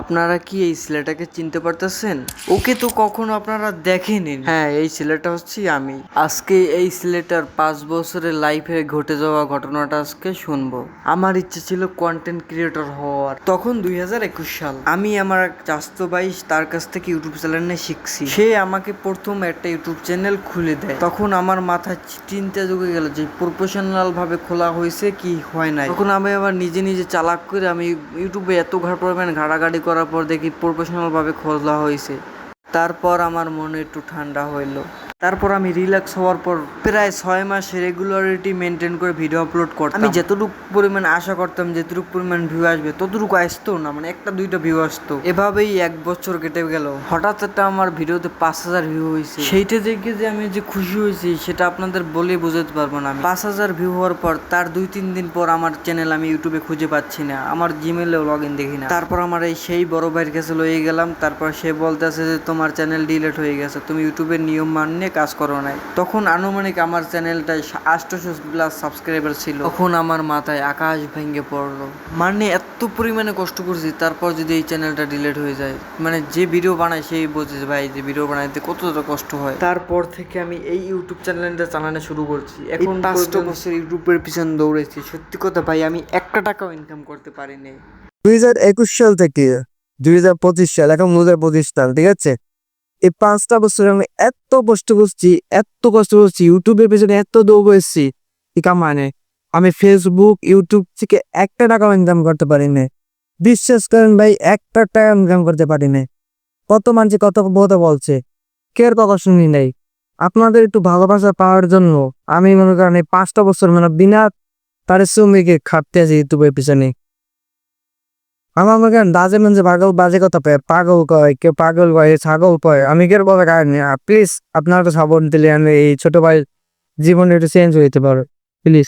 আপনারা কি এই ছেলেটাকে চিনতে পারতেছেন? ওকে তো কখনো আপনারা দেখেনি হ্যাঁ এই ছেলেটা হচ্ছি আমি। আজকে এই ছেলেটার পাঁচ বছরের লাইফে ঘটে যাওয়া ঘটনাটা আজকে শুনব। আমার ইচ্ছে ছিল কন্টেন্ট ক্রিয়েটর হওয়ার। তখন দুই হাজার একুশ সাল। আমি আমার এক ভাই তার কাছ থেকে ইউটিউব চ্যানেল শিখছি। সে আমাকে প্রথম একটা ইউটিউব চ্যানেল খুলে দেয়। তখন আমার মাথায় চিন্তা ঢুকে গেল যে প্রফেশনাল ভাবে খোলা হয়েছে কি হয় নাই। তখন আমি আবার নিজে নিজে চালাক করে আমি ইউটিউবে এত ঘাট পরিমাণ ঘাটাঘাটি করার পর দেখি প্রফেশনালভাবে খোলা হয়েছে তারপর আমার মনে একটু ঠান্ডা হইল। তারপর আমি রিল্যাক্স হওয়ার পর প্রায় ছয় মাস রেগুলারিটি মেনটেন করে ভিডিও আপলোড করতাম। আমি যতটুকু পরিমাণ আশা করতাম যতটুকু পরিমাণ ভিউ আসবে ততটুকু আসতো না মানে একটা দুইটা ভিউ আসতো। এভাবেই এক বছর কেটে গেল। হঠাৎ একটা আমার ভিডিওতে পাঁচ হাজার ভিউ হয়েছে। সেইটা দেখে যে আমি যে খুশি হয়েছি সেটা আপনাদের বলে বোঝাতে পারব না পাঁচ হাজার ভিউ হওয়ার পর তার দুই তিন দিন পর আমার চ্যানেল আমি ইউটিউবে খুঁজে পাচ্ছি না। আমার জিমেলেও লগ ইন দেখি না। তারপর আমার এই সেই বড় ভাইয়ের কাছে লয়ে গেলাম। তারপর সে বলতেছে যে তোমার চ্যানেল ডিলেট হয়ে গেছে। তুমি ইউটিউবের নিয়ম মান্য কাজ করো নাই। তখন আনুমানিক আমার চ্যানেলটায় আটশোশো প্লাস সাবস্ক্রাইবার ছিল। তখন আমার মাথায় আকাশ ভেঙে পড়ল। মানে এত পরিমাণে কষ্ট করছি তারপর যদি এই চ্যানেলটা ডিলিট হয়ে যায়। মানে যে ভিডিও বানায় সেই বোঝে ভাই যে ভিডিও বানাইতে কতটা কষ্ট হয়। তারপর থেকে আমি এই ইউটিউব চ্যানেলটা চালানো শুরু করছি। এখন পাঁচটা বছর ইউটিউবের পিছনে দৌড়েছি। সত্যি কথা ভাই আমি একটা টাকাও ইনকাম করতে পারিনি। দুই হাজার একুশ সাল থেকে দুই হাজার পঁচিশ সাল এখন দু হাজার পঁচিশ সাল ঠিক আছে? এই পাঁচটা বছর আমি এত কষ্ট করছি, এত কষ্ট করছি, ইউটিউবের পেছনে এত দৌড় এসেছি কি মানে আমি ফেসবুক ইউটিউব থেকে একটা টাকাও ইনকাম করতে পারি না বিশ্বাস করেন ভাই, একটা টাকা ইনকাম করতে পারি না কত মানুষ কত কথা বলছে কের কথা শুনি নাই। আপনাদের একটু ভালোবাসা পাওয়ার জন্য আমি মনে করেন এই পাঁচটা বছর মানে বিনা পারিশ্রমিকে খাটতে আছি ইউটিউবের পিছনে। আমার মনে করেন বাজে মানে পাগল বাজে কথা পায় পাগল কয়, কেউ পাগল কয় ছাগল কয়, আমি কেউ বলে কারণে প্লিজ আপনার তো সাপোর্ট দিলে আমি এই ছোট ভাই জীবনে একটু চেঞ্জ হইতে পারো প্লিজ